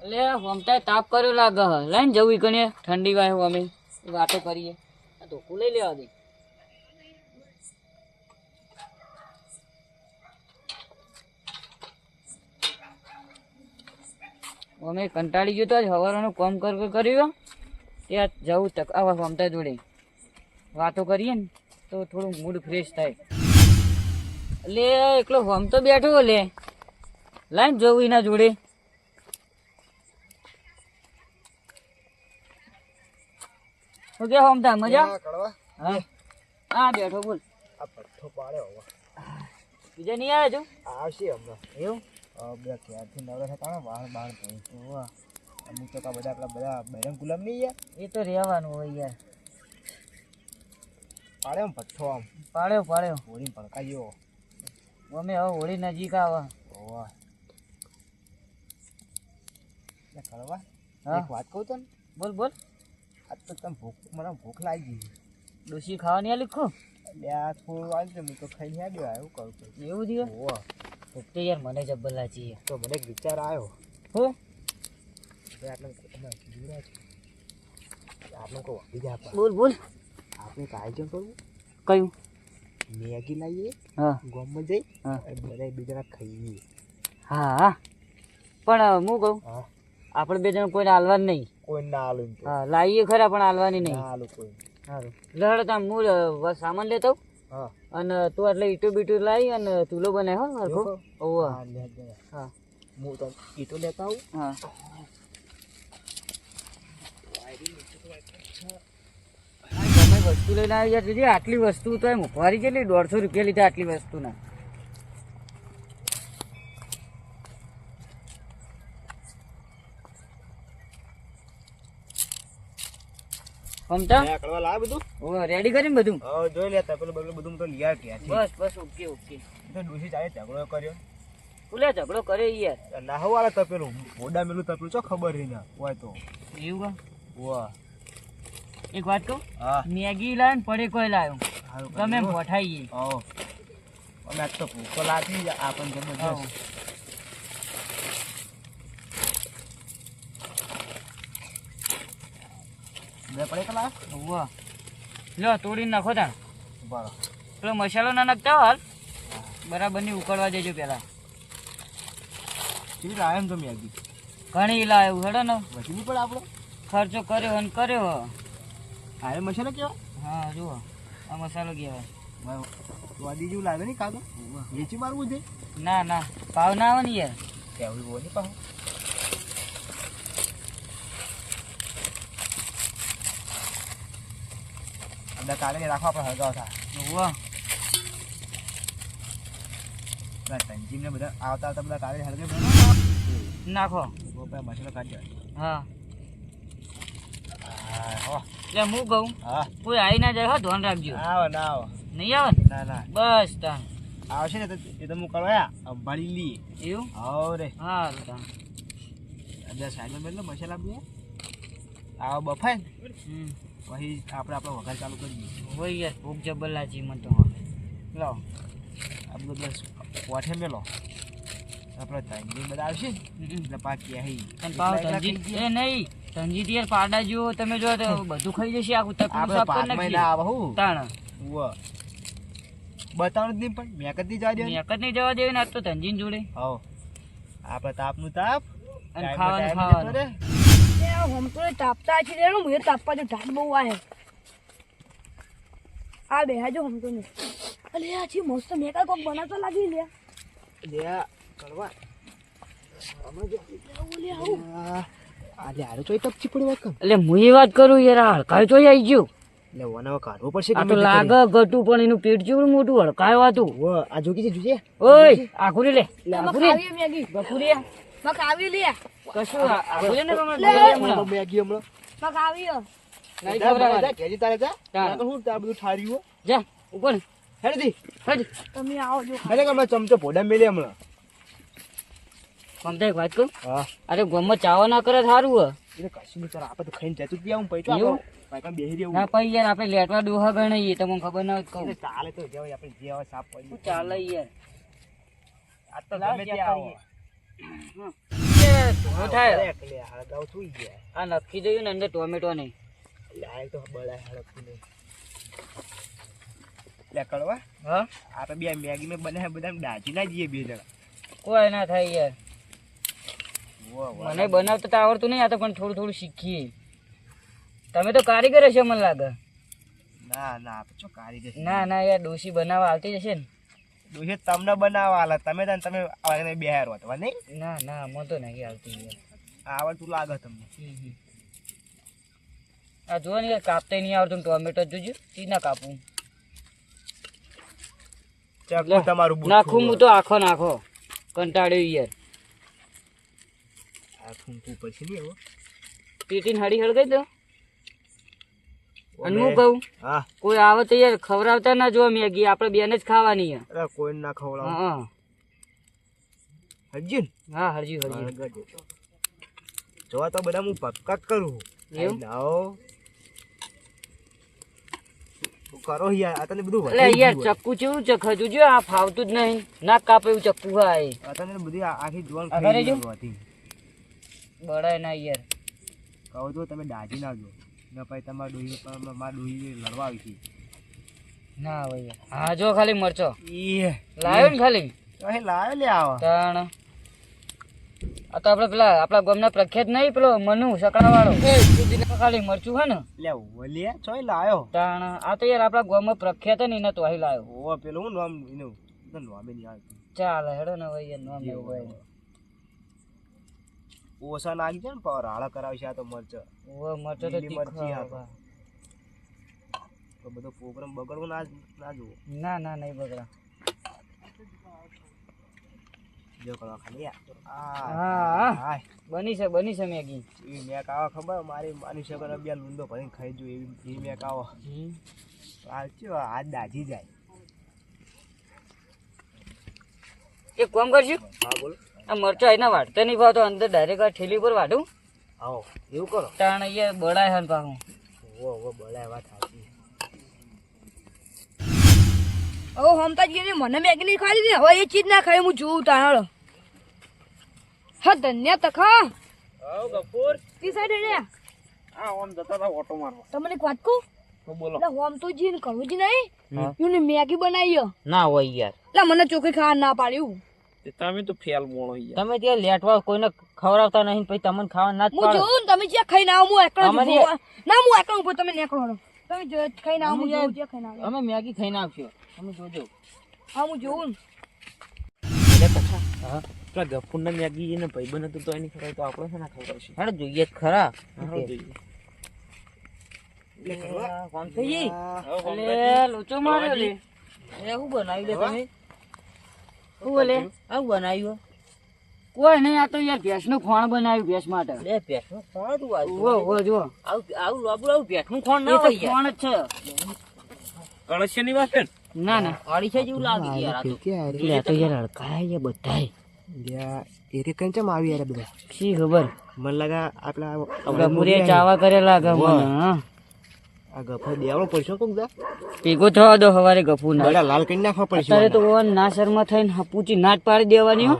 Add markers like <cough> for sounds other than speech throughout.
એટલે હમતા તાપ કર્યો લાગે લઈને જવું ગણીએ ઠંડી વાય અમે. વાતો કરીએ. આ ધોકું લઈ લેવા દે. અમે કંટાળી ગયો તો હવારનું કામ કર કર કર્યું ત્યાં જવું તક આવા હમતા જોડે. વાતો કરીએ ને તો થોડું મૂડ ફ્રેશ થાય. એટલે એકલો હમ બેઠો લે. લાઈન જવું એના જોડે. શું કે હમતા મજા? હા. બેઠો બોલ. આ પઠ્ઠો પાડે હોવા. બીજા નહીં આવે છું આવશે હમણાં. એવું? બે ક્યારથી નવરા થતા વાળ બાળ ધોઈ તો. અમુક તો કા બધા આપણા બધા બહેરંગ ગુલામ નહીં યાર? એ તો રહેવાનું હોય યાર. પાડે આમ પઠ્ઠો આમ. પાડ્યો પાડ્યો. હોળી ભડકાયો. અમે હવે હોળી નજીક આવે. ઓવા હા. એક વાત કહું તને? બોલ બોલ. આજ તો તમે ભૂખ મને ભૂખ લાગી ગઈ. ડોસી ખાવાની આ લીખું એટલે આ થોડું આવી છે તો તો ખાઈને આવ્યો એવું કરું છું એવું ઓવા ભૂખ તો યાર મને જબ્બર લાચી તો મને એક વિચાર આવ્યો હો? આપણે જાય આપણે બોલ બોલ. આપણે એક આયોજન કરવું? કયું? મેગી લાવીએ હા. ગામમાં જઈ બધા બીજા ખાઈએ હા હા. પણ હું કહું? આપણે બે જણ કોઈને હાલવા નહીં. કોઈ ના આલું હા લાવીએ ખરા પણ આલવાની નહીં. આલું કોઈ. સારું. લડ તામ હું સામાન લેતો. હા. અને તું એટલે ઈટો બીટો લાવી અને ચૂલો બનાવ્યો હો હરખો? ઓવા હા. હા હું. તો ઈટો લેતા આવું. હા. તમે વસ્તુ લઈને આવી જાય આટલી વસ્તુ તો એમ ફરી કેટલી? દોઢસો રૂપિયા લીધા આટલી વસ્તુના. સમજા લે, કડવા લાવે બધું? ઓ રેડી કરીને બધું? હા જોઈ લેતા પેલું બધું બધું તો લીયા ગયા છે બસ બસ ઓકે ઓકે. તો ડોસી ચાલે ઝઘડો કર્યો. તું લે ઝઘડો કરે યાર? લાહો વાળા તપેલું મોડા મેલું તપેલું છો ખબર રહી ના હોય તો. એવું કા વાહ એક વાત કહું? હા. મેગી લાવ્યો ને પડે કોઈ લાવ્યો તમે કર્યું. મોઠાઈએ હા અમે તો ભૂખો લાગી આપણને જબરજસ્ત. બે પડે કલાક વાહ લો તોડીને નાખો તાણ. બરાબર પેલો મસાલો ના નાખતા હો હાલ. બરાબરની ઉકળવા દેજો પેલા. કેવી લાવે એમ તો આગી ઘણી લાવ્યું હેડો ને. નહીં પડે આપણો? ખર્ચો કર્યો અને કર્યો હારે મસાલો કેવો? હા જુઓ. આ મસાલો કહેવાય વાદી જેવું લાગે નહીં કાગળ વેચી મારવું છે? ના ના. ભાવ ના આવે ને યાર. કેવું બહુ નહીં પાહો બધા કાલે રાખવા આપણે હળગાવ વાહ બધા તંજીમ ને બધા આવતા આવતા બધા કાલે હળગે નાખો મસાલો કાઢી હા એટલે હું કહું હા કોઈ આવી ના જાય હો ધોન રાખજો આવો ના આવો નહીં આવે ને ના બસ તાણ આવશે ને તો એ તો હું કરવા અંબાડી લઈએ એવું આવો રે હા તાણ અંદર સાઈડમાં બેઠો મસાલા બે આવો બફાય ને પછી આપણે આપણો વઘાર ચાલુ કરીએ. હોય યાર ભૂખ જબર લાચી મને તો લો આ બધું બસ કોઠે મેલો. આપણે તંજી બધા આવશે એટલે પાકી આવી અને પાવ તંજી એ નહીં તંજી તો પાડા જો તમે જો તો બધું ખાઈ જશે આખું તક આપણે પાંચ મહિના આવે હું. તાણ. બતાવવાનું જ નહીં પણ મેક જ નહીં જવા દેવાનું. મેક જ નહીં જવા દેવી ને આજ તો તંજીન જોડે. હો આપણે તાપનું તાપ. અને ખાવાનું ખાવાનું. જતો રે. હમ તો તાપતા છે રેણું મુએ તાપવા જો ઢાળ બહુ આવે. આ બે જો હમ તો ને. અલે આ છી મસ્ત મેકા કોક બનાવતા લાગી લે લે કરવા આમાં જો. ઓલે આવું આ આ લે તપચી પડી વાત કર એટલે હું એ વાત કરું યાર આ હડકાય તો આવી ગયું. લે વનાવા કાઢવો પડશે આ તો લાગે ગટું પણ એનું પેટ જેવડું મોટું હડકાયું હતું. ઉવ્વ, આ જોગી છે જોજે. ઓય આખુરી લે. માં આખુરી મેગી. બકુરી માં ખાવી લે. કશું આ- આખુરી ને હમણાં. મેગી હમણાં. માં ખાવી હો. નહીં ખબર. જા, ઘેરી તારે જા. તારે હું તાર બધું ઠાર્યું જા ઉપર હેડ દી તમે આવો જો. અરે કે ચમચો ભોડા મેલે હમણાં. સમજાય વાત કહું? હા. અરે ગમત ચાવા ના કરે સારું હ. એટલે કશું નહીં ચાલ આપણે તો ખાઈને જતું જ ગયા હું પૈસા એવું? આપણે બેહી રહેવું ના પછી યાર આપણે લેટવા ડોહા ગણાઈએ તમને ખબર ના હોય કહું. ચાલે તો જવાય આપણે જે હોય સાફ પડી ચાલે યાર? આ તો ગમે ત્યાં આવો. હમ. થાય હળગાવ સુઈ ગયા. આ નક્કી જોયું ને અંદર ટોમેટો નહીં. એટલે તો બળાય હળગતું નહીં. લે કળવા હા આપણે બે મેગી મેં બનાવ્યા બધા દાજી ના જઈએ બે જણા. કોઈ ના થાય યાર. મને બનાવતા તો આવડતું નહીં આ તો પણ થોડું થોડું શીખીએ. તમે તો કારીગર હશો મને લાગે. ના ના આપણે કારીગર ના ના યાર ડોસી બનાવવા આવતી જશે ને. ડોશી તમને બનાવવા આલા. તમે તને તમે આવડે બે હાર હોત નહીં? ના ના મો તો નહીં આવતી આવડતું લાગે તમને. આ જુઓ ને કાપતે નહીં આવડતું ટોમેટો જોજો. તી ના કાપું ચકુ તમારું બુટ નાખું હું તો આખો નાખો. કંટાળ્યો યાર. આ ફૂંકવું પછી નહીં એવો? પીટીને હાડી હળગાઈ દો. અને હું કહું હા. કોઈ આવે તો યાર ખવડાવતા ના જો મેગી આપણે બેને જ ખાવાની અરે કોઈ ના ખવડાવ. હા હા. હરજી હરજી. જોવા તો બધા હું પક્કા કરું એવું? લાવો કરો યાર? આ તને બધું યાર ચક્કુ ચેવું છે? ખજુ જો આ ફાવતું જ નહીં. ના કાપે એવું ચક્કુ હોય. આ તને બધી આખી જોવા ખાઈ જો? બળાય ના યાર. કહું તો તમે દાજી ના જો. ને પછી તમારા ડોહી પર મારા ડોહી લડવા આવી છે ના ભાઈ હા જો ખાલી મરચો. લાવ્યો ને ખાલી? અહીં લે આવો. તાણ. આ તો આપણે પેલા આપણા ગામના પ્રખ્યાત નહીં પેલો મનુ સકડા વાળો ખાલી મરચું હે ને? લે ઓલે ચોય લાયો તણ આ તો યાર આપણા ગામમાં પ્રખ્યાત નહીં ને તો અહીં લાવ્યો. ઓ પેલું હું નામ એનું નામે નહીં ચાલે હેડો ને ભાઈ નામ એવું ઓછા નાખી છે ને પાવર હાળા કરાવી છે આ તો મરચ. ઓવે મરચ તો મરચી આ તો બધો પ્રોગ્રામ બગડવો ના ના જુઓ. ના ના નહીં બગડા. જો કરવા ખાલી આ હા. બની છે બની છે મેગી. એવી મેક આવા ખબર? મારી માની શકર બે લૂંડો ભરીને ખાઈ જો એવી એ મેક આવો. આ ચો આ દાજી જાય. એક કામ કરશું? હા બોલો. આ મરચો એના વાટતા નહીં ભાવતો અંદર ડાયરેક્ટ આ ઠેલી પર વાટું આવો એવું કરો. તાણ અહીંયા બળાય હન પાછું ઓ ઓ બળાય વાત સાચી. હવે હમતાજી મને મેગી નહીં ખાધી ને? હવે એ ચીજ ના ખાય હું જોઉં તાણ. હા ધન્ય તખા આવ ગફુર. કી સાઈડ રે આ ઓમ જતા તા ઓટો મારવા. તમને એક વાત કહું? બોલો. હોમ તો જીન કરવું જ નહીં. હા. મેગી બનાવી ના હોય યાર. એટલે મને ચોખ્ખી ખાવા ના પાડ્યું. તમે તો ફેલ મોણો યાર. તમે ત્યાં લેટવા કોઈને ખવડાવતા નહીં પછી તમને ખાવા ના હું જોઉં તમે જે ખાઈને આવું હું એકલો જ ના હું એકલો ઊભો તમે નીકળો તમે જો ખાઈને આવું હું જોઉં જ્યાં ખાઈને આવું. અમે મેગી ખાઈને આવશો. તમે જોજો. હા હું જોઉં ને. પેલા ગફુર ના મેગી એને ભાઈ બને તો એની ખબર તો આપણે છે ને ખબર છે હેડો જોઈએ જ ખરા. અલે, લોચો માર્યો લે. એ શું બનાવ્યું લે તમે? બોલે? આવું બનાવ્યું? કોઈ નહીં આ તો યાર ભેંસનું ખોણ બનાવ્યું ભેંસ માટે. ઉવ્વ, જુઓ. એ તો ખોણ જ છે. કળશની વાત છે ના? ના એટલે આ તો. યાર હડકાયા છે બધાય. લ્યા એ રે કંચમ આવી યાર બધા? શી ખબર? મને લાગા આપલા ગમુરિયા ચાવા કરેલા હા. આ ગફો દેવાનો પડશે કોક દા? ભેગો થવા દો હવારે ગફુ બડા લાલ કરી નાખવા પડશે અત્યારે તો ઓવન ના શર્મા થઈને હપુચી નાટ પાડી દેવાની હો.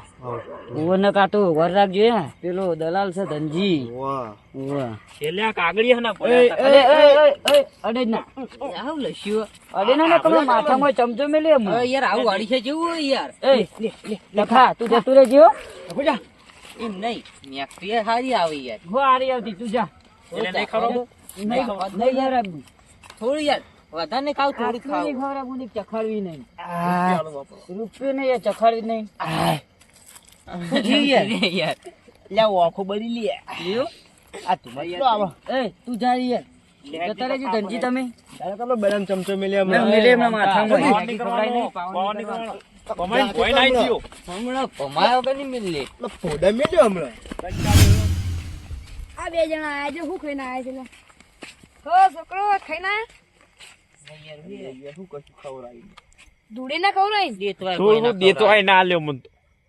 ઓવન ને વર રાખજો હે. પેલો દલાલ છે ધનજી. વાહ. ઓવા એટલે આ કાગળી હે ને અરે અરે અરે અરે અડે જ ના. આવું લસ્યું. અડે ના તમે માથામાં ચમચો મેલે યાર આવું વાડી છે જેવું યાર. એ લખા તું જતું રહેજો જા. એમ નહીં. મેક્સી હારી આવી યાર. હો હારી આવતી તું જા. એટલે નહીં ખવડાવો? નહીં નહીં યાર થોડી યાર વધારે ખાવ થોડી ખાવ. ખવડાવું નહીં ચખાડવી નહીં. રૂપિયો નહીં યાર <laughs> ચખાડવી નહીં. યાર? યાર. લ્યા ઓખો બરી લે. લ્યો. આ તું મતલો આવો. એ તું જા યાર. જતા રહેજો ધનજી તમે. તારે ચમચો મેલે મેલે માથામાં કમાઈ કોઈ હમણાં કમાયો કે નહીં. મિલે ફોડા મેલ્યો. હમણાં. આ બે જણા આયા છે શું ખાઈને આયા છે લે? હો છોકરો ખાઈને આયા શું કશું ખવડાવી ધૂળી ના ખવડાવી થોડું દેતો ના લ્યો મન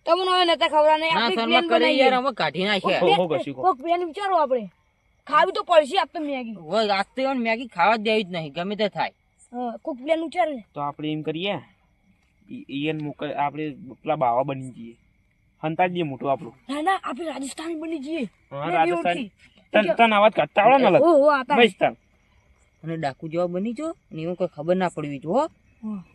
તમને હવે નતા ખવડા નહીં આપણે પ્લેન કરી યાર અમે કાઢી નાખ્યા હો, હો, કશું કહો. પ્લેન વિચારો આપણે. ખાવી તો પડશે આપ મેગી. હોય ને મેગી ખાવા દેવી જ નહીં ગમે તે થાય. હા કોક પ્લેન વિચારે. તો આપણે એમ કરીએ ઈ- ઈયન મુક આપણે પેલા બાવા બની જઈએ. હંતાજી મોટું આપણું. ના ના આપણે રાજસ્થાની બની જઈએ. હા, રાજસ્થાન. તન તન આવાજ કાઢતા આવડે ને તાર અને ડાકુ જેવા બની જો ને એવું કોઈ ખબર ના પડવી જો હો.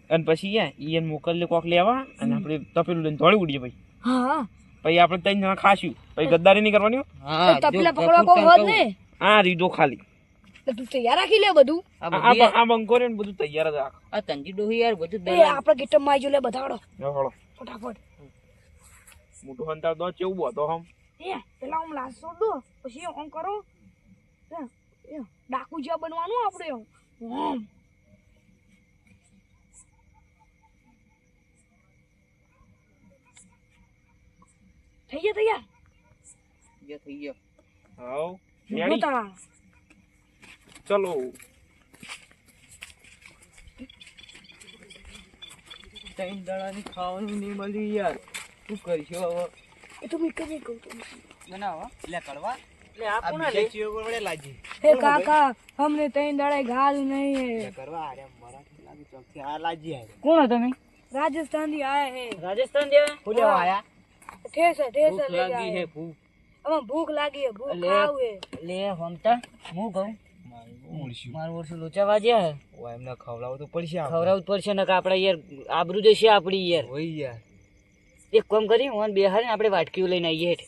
અને પછી યા ઈયન મોકલને કોક લેવા અને આપણે તપેલું લઈને દોડી ઉડીએ પછી. હા. પછી આપણે ત્રણ જણા ખાશું. પછી ગદ્દારી નહીં કરવાની હા. તપેલા પકડવા કોઈ હોત ને. હા રીતો ખાલી. તો તું તૈયાર રાખી લે બધું. આ બંકોરે બંકો ને બધું તૈયાર જ રાખ. આ તંજી ડોહી યાર બધું એ. આપણે ગીટમમાં જો લે બધાડો. હળો ફટાફટ. મોટો હંતા દો ચેવું બોતો હમ. એ પેલા હું લાસો દો પછી ઓમ કરો. એ, ડાકુ જેવા બનવાનું આપણે ઓમ થઈ ગયા થઈ ગયા? થઈ ગયો. હાઉ બતા ચલો. ત્રણ દાડાની ખાવાનું નહીં મળી યાર. શું કરશો હવે? એ તો મેં કદી કહું તો બનાવો લે કરવા એટલે આ આ કોણ ચીયો વડે લાજી હે કાકા અમને ત્રણ દાડે ગાલ નહીં હે. કરવા અરે મરાઠી લાગી ચોકથી. આ લાજી આય કોણ તમે? રાજસ્થાનથી આયા હે. રાજસ્થાનથી આયા? ફૂલે આયા? ઠેસ ઠેસ લઈ લાગી હે ભૂખ. અમે ભૂખ લાગી હે ભૂખ ખાવ હે. લે હમતા. હું કહું? મૂળશું મારું વર્ષ લોચા વાજ્યા હે. ઓ એમને ખવડાવવું તો પડશે. ખવડાવવું પડશે ને આપણે યાર આબરૂ જશે આપણી યાર. હોય યાર. એક કામ કરી હું બેહારી આપણે વાટકીઓ લઈને આવીએ હેઠ.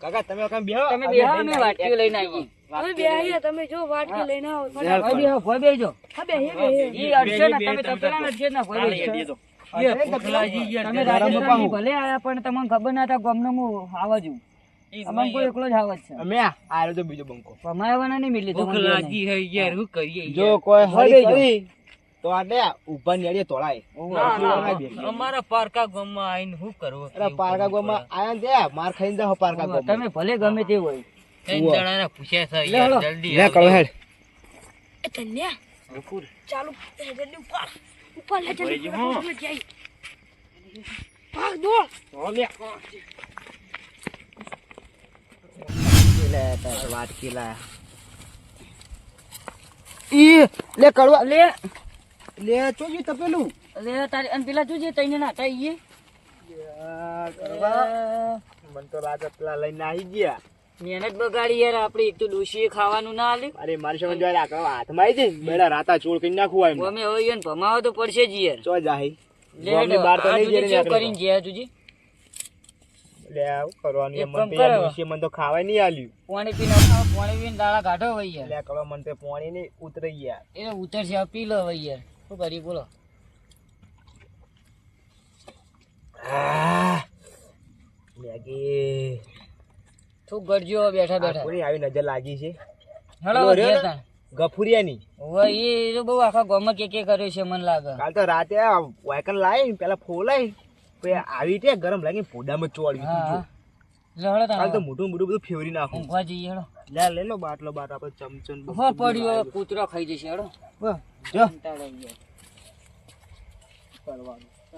કાકા તમે કામ બેહો તમે બેહાર અમે વાટકીઓ લઈને આવીએ. અમે બે તમે જો વાટકી લઈને આવો. હવે બેહો ભોય બેહજો હા બે હે ઈ અડશે ને તમે તપેલા અડશે ને ભોય બેહજો તમે રાજસ્થાનથી ભલે આયા પણ તમને ખબર ના હતા ગામનો હું આવા છું અમને કોઈ એકલો જ આવત છે. અમે આયો તો બીજો બંકો. કમાવાના નહીં મિલી ભૂખ લાગી હે યાર શું કરીએ જો કોઈ હરી બેજો. કરી તો આ ઊભા ઉપર નેડીએ તોળાય. અમારા પારકા ગામમાં આવીને શું કરવું? અરે પારકા ગોમાં આયા ને ત્યાં માર ખાઈને જાઓ પારકા ગામ તમે ભલે ગમે તે હોય. લે હળો. લે. કરો હેડ. એ તન્યા ચાલુ જલ્દી ઉપર ઉપર લે જલ્દી તમે જાય ભાગ દોડ લે. વાટકી લાયા ઈ લે કડવા લે. લે જોજે તો પેલું લે તારી અને પેલા જોજે તઈને ના થઈ મન તો રાજા પેલા લઈને આવી ગયા. મહેનત બગાડી યાર આપણે એક તો ડોશીએ ખાવાનું ના આલ્યું અરે મારી સમજ જોડે આકડો હાથમાં આવી જાય બેડા રાતા ચોળ કરી નાખું એમ અમે હવે ઈયોને ભમાવો તો પડશે જ યાર. ચો જાહી લે હેડો, તો નહીં જઈને કરીને ગયા તુજી લે આવ કરવાનું એમ મને કરો. તો ડોશીએ મને તો ખાવાય નહીં આલ્યું. પાણી પીને ખાવ પાણી પીને દાડા કાઢો હોય યાર. લે કડવા મને તો પાણી નહીં ઉતરી ગયા એ ઉતરશે પી લો હોય યાર. શું કરી બોલો. મેગી શું કરજો બેઠા બેઠા. કોની આવી નજર લાગી છે. તાણ. ગફુરિયાની? ઓય એ બહુ આખા ગોમાં કે કે કર્યો છે મને લાગે. કાલ તો રાતે આ લાઈ પેલા ફોલાઈ પછી આવી તે ગરમ લાગી પોડામાં ચોળ્યું હા. હા. કાલ તો મોટું મોટું બધું ફેવરી નાખું. ઊંઘવા જઈએ હેડો લે લે લો બાટલો બાટ આપણે ચમચન ઊભા પડ્યો કૂતરો ખાઈ જશે હેડો જો કંટાળો. કરવાનું